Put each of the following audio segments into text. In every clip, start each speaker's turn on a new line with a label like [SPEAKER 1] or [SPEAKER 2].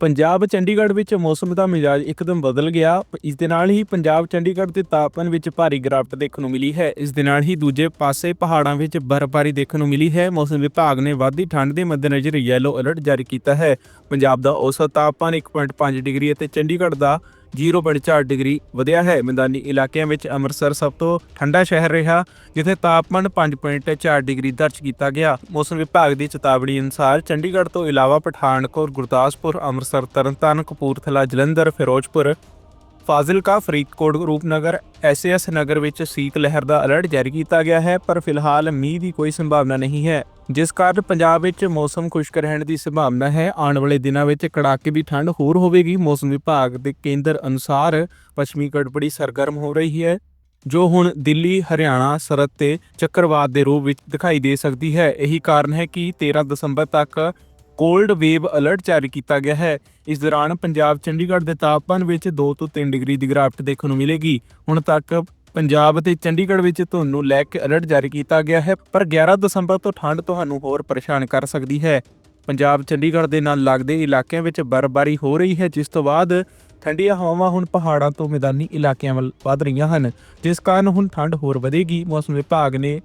[SPEAKER 1] ਪੰਜਾਬ ਚੰਡੀਗੜ੍ਹ ਵਿੱਚ ਮੌਸਮ ਦਾ ਮਿਜਾਜ ਇੱਕਦਮ ਬਦਲ ਗਿਆ। ਇਸ ਦੇ ਨਾਲ ਹੀ ਪੰਜਾਬ ਚੰਡੀਗੜ੍ਹ ਦੇ ਤਾਪਮਾਨ ਵਿੱਚ ਭਾਰੀ ਗਿਰਾਵਟ ਦੇਖਣ ਨੂੰ ਮਿਲੀ ਹੈ। ਇਸ ਦੇ ਨਾਲ ਹੀ ਦੂਜੇ ਪਾਸੇ ਪਹਾੜਾਂ ਵਿੱਚ ਬਰਫ਼ਬਾਰੀ ਦੇਖਣ ਨੂੰ ਮਿਲੀ ਹੈ। ਮੌਸਮ ਵਿਭਾਗ ਨੇ ਵਾਧੀ ਠੰਡ ਦੇ ਮੱਦੇਨਜ਼ਰ ਯੈਲੋ ਅਲਰਟ ਜਾਰੀ ਕੀਤਾ ਹੈ। ਪੰਜਾਬ ਦਾ ਔਸਤ ਤਾਪਮਾਨ 1.5 ਡਿਗਰੀ ਅਤੇ ਚੰਡੀਗੜ੍ਹ ਦਾ 0.4 ਡਿਗਰੀ ਵਧਿਆ ਹੈ। ਮੈਦਾਨੀ ਇਲਾਕਿਆਂ ਵਿੱਚ ਅੰਮ੍ਰਿਤਸਰ ਸਭ ਤੋਂ ਠੰਡਾ ਸ਼ਹਿਰ ਰਿਹਾ, ਜਿੱਥੇ ਤਾਪਮਾਨ 5.4 ਡਿਗਰੀ ਦਰਜ ਕੀਤਾ ਗਿਆ। ਮੌਸਮ ਵਿਭਾਗ ਦੀ ਚੇਤਾਵਨੀ ਅਨੁਸਾਰ ਚੰਡੀਗੜ੍ਹ ਤੋਂ ਇਲਾਵਾ ਪਠਾਨਕੋਟ, ਗੁਰਦਾਸਪੁਰ, ਅੰਮ੍ਰਿਤਸਰ, ਤਰਨਤਾਰਨ, ਕਪੂਰਥਲਾ, ਜਲੰਧਰ, ਫਿਰੋਜ਼ਪੁਰ, ਫਾਜ਼ਿਲਕਾ, ਫਰੀਦਕੋਟ, ਰੂਪਨਗਰ ਐਸਐਸ ਨਗਰ ਵਿੱਚ ਸੀਤ ਲਹਿਰ ਦਾ ਅਲਰਟ ਜਾਰੀ ਕੀਤਾ ਗਿਆ ਹੈ, ਪਰ ਫਿਲਹਾਲ ਮੀਂਹ ਦੀ ਕੋਈ ਸੰਭਾਵਨਾ ਨਹੀਂ ਹੈ। ਜਿਸ ਕਾਰਨ ਪੰਜਾਬ ਵਿੱਚ ਮੌਸਮ ਖੁਸ਼ਕ ਰਹਿਣ ਦੀ ਸੰਭਾਵਨਾ ਹੈ। ਆਉਣ ਵਾਲੇ ਦਿਨਾਂ ਵਿੱਚ ਕੜਾਕੇ ਦੀ ਠੰਡ ਹੋਰ ਹੋਵੇਗੀ। ਮੌਸਮ ਵਿਭਾਗ ਦੇ ਕੇਂਦਰ ਅਨੁਸਾਰ ਪੱਛਮੀ ਗੜਬੜੀ ਸਰਗਰਮ ਹੋ ਰਹੀ ਹੈ, ਜੋ ਹੁਣ ਦਿੱਲੀ, ਹਰਿਆਣਾ, ਸਰਹੱਦ ਤੇ ਚੱਕਰਵਾਤ ਦੇ ਰੂਪ ਵਿੱਚ ਦਿਖਾਈ ਦੇ ਸਕਦੀ ਹੈ। ਇਹੀ ਕਾਰਨ ਹੈ ਕਿ 13 ਦਸੰਬਰ ਤੱਕ ਕੋਲਡ ਵੇਵ ਅਲਰਟ ਜਾਰੀ ਕੀਤਾ ਗਿਆ ਹੈ। ਇਸ ਦੌਰਾਨ ਪੰਜਾਬ ਚੰਡੀਗੜ੍ਹ ਦੇ ਤਾਪਮਾਨ ਵਿੱਚ 2 ਤੋਂ 3 ਡਿਗਰੀ ਦੀ ਗਿਰਾਵਟ ਦੇਖਣ ਨੂੰ ਮਿਲੇਗੀ। ਹੁਣ ਤੱਕ ਪੰਜਾਬ ਅਤੇ ਚੰਡੀਗੜ੍ਹ ਵਿੱਚ ਧੁੰਦ ਨੂੰ ਲੈ ਕੇ ਅਲਰਟ ਜਾਰੀ ਕੀਤਾ ਗਿਆ ਹੈ, ਪਰ 11 ਦਸੰਬਰ ਤੋਂ ਠੰਡ ਤੁਹਾਨੂੰ ਹੋਰ ਪਰੇਸ਼ਾਨ ਕਰ ਸਕਦੀ ਹੈ। ਪੰਜਾਬ ਚੰਡੀਗੜ੍ਹ ਦੇ ਨਾਲ ਲੱਗਦੇ ਇਲਾਕਿਆਂ ਵਿੱਚ ਬਰਫ਼ਬਾਰੀ ਹੋ ਰਹੀ ਹੈ, ਜਿਸ ਤੋਂ ਬਾਅਦ ਠੰਡੀਆਂ ਹਵਾਵਾਂ ਹੁਣ ਪਹਾੜਾਂ ਤੋਂ ਮੈਦਾਨੀ ਇਲਾਕਿਆਂ ਵੱਲ ਵਧ ਰਹੀਆਂ ਹਨ, ਜਿਸ ਕਾਰਨ ਹੁਣ ਠੰਡ ਹੋਰ ਵਧੇਗੀ। ਮੌਸਮ ਵਿਭਾਗ ਨੇ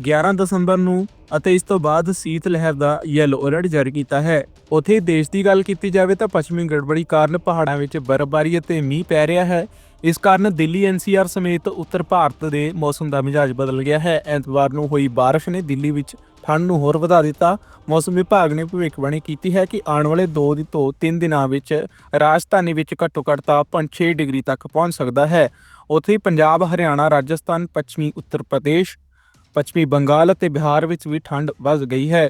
[SPEAKER 1] 11 ਦਸੰਬਰ ਨੂੰ ਅਤੇ ਇਸ ਤੋਂ ਬਾਅਦ ਸੀਤ ਲਹਿਰ ਦਾ ਯੈਲੋ ਅਲਰਟ ਜਾਰੀ ਕੀਤਾ ਹੈ। ਉਥੇ ਦੇਸ਼ ਦੀ ਗੱਲ ਕੀਤੀ ਜਾਵੇ ਤਾਂ ਪੱਛਮੀ ਗੜਬੜੀ ਕਾਰਨ ਪਹਾੜਾਂ ਵਿੱਚ ਬਰਫ਼ਬਾਰੀ ਅਤੇ ਮੀਂਹ ਪੈ ਰਿਹਾ ਹੈ ਇਸ ਕਾਰਨ ਦਿੱਲੀ ਐਨਸੀਆਰ ਸਮੇਤ ਉੱਤਰ ਭਾਰਤ ਦੇ ਮੌਸਮ ਦਾ ਮਿਜਾਜ ਬਦਲ ਗਿਆ ਹੈ ਐਤਵਾਰ ਨੂੰ ਹੋਈ بارش ਨੇ ਦਿੱਲੀ ਵਿੱਚ ਠੰਡ ਨੂੰ ਹੋਰ ਵਧਾ ਦਿੱਤਾ ਮੌਸਮ ਵਿਭਾਗ ਨੇ ਭਵਿੱਖਬਾਣੀ ਕੀਤੀ ਹੈ ਕਿ ਆਉਣ ਵਾਲੇ 2 ਤੋਂ 3 ਦਿਨਾਂ ਵਿੱਚ ਰਾਜਧਾਨੀ ਵਿੱਚ ਘੱਟੋ-ਘੱਟ ਤਾਪਮਾਨ 6 ਡਿਗਰੀ ਤੱਕ ਪਹੁੰਚ ਸਕਦਾ ਹੈ ਉੱਥੇ ਹੀ ਪੰਜਾਬ ਹਰਿਆਣਾ ਰਾਜਸਥਾਨ ਪੱਛਮੀ ਉੱਤਰ ਪ੍ਰਦੇਸ਼ ਪੱਛਮੀ ਬੰਗਾਲ ਅਤੇ ਬਿਹਾਰ ਵਿੱਚ ਵੀ ਠੰਡ ਵੱਧ ਗਈ ਹੈ